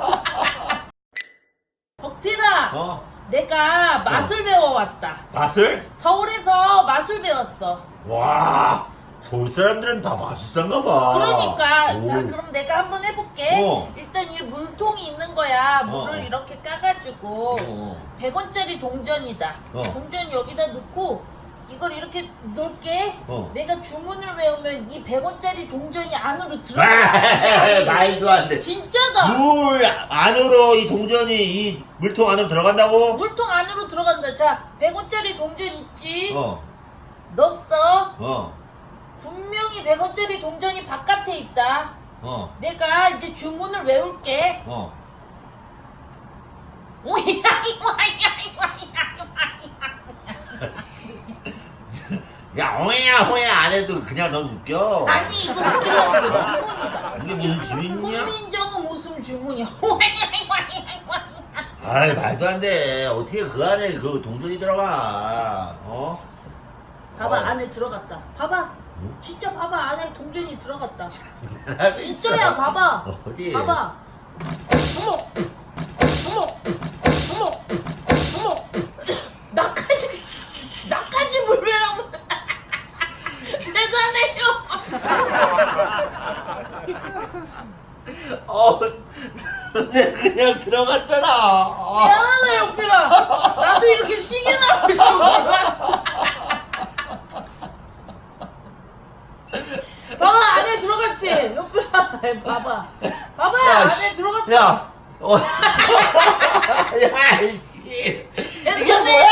덕필아, 어? 내가 맛을 배워왔다. 맛을? 서울에서 맛을 배웠어. 와, 서울 사람들은 다 맛있었나 봐. 그러니까 오. 자 그럼 내가 한번 해볼게. 어. 일단 이 물통이 있는 거야. 물을 어. 이렇게 까가지고 어. 100원짜리 동전이다. 어. 동전 여기다 넣고 이걸 이렇게 넣을게. 어. 내가 주문을 외우면 이 100원짜리 동전이 안으로 아, 들어가. 말도 안 돼. 진짜 다. 물 안으로 이 동전이 이 물통 안으로 들어간다고? 물통 안으로 들어간다. 자, 100원짜리 동전 있지? 어, 넣었어. 어, 분명히 100원짜리 동전이 바깥에 있다. 어, 내가 이제 주문을 외울게. 어. 야, 어야, 호야 안 해도 그냥 너무 웃겨. 아니 이거 웃기려고 주문이다. 이게 무슨 주문이야. 아이, 말도 안 돼. 어떻게 그 안에 그 동전이 들어가? 어? 봐봐 어. 안에 들어갔다. 봐봐. 응? 진짜 봐봐 안에 동전이 들어갔다. 진짜야 봐봐. 어디? 봐봐. 어머, 어머, 어머, 어머. 나까지 나까지 물배라고. 대단해요. 어, 근데 그냥 들어갔잖아. 어. 미안하다 옆이라. 나도 이렇게 시계 나올 줄 몰라. 봐봐 안에 들어갔지 옆이라. 봐봐. 봐봐 야, 안에 씨. 들어갔다. 야, 어. 야, 씨. 이게. 뭐야?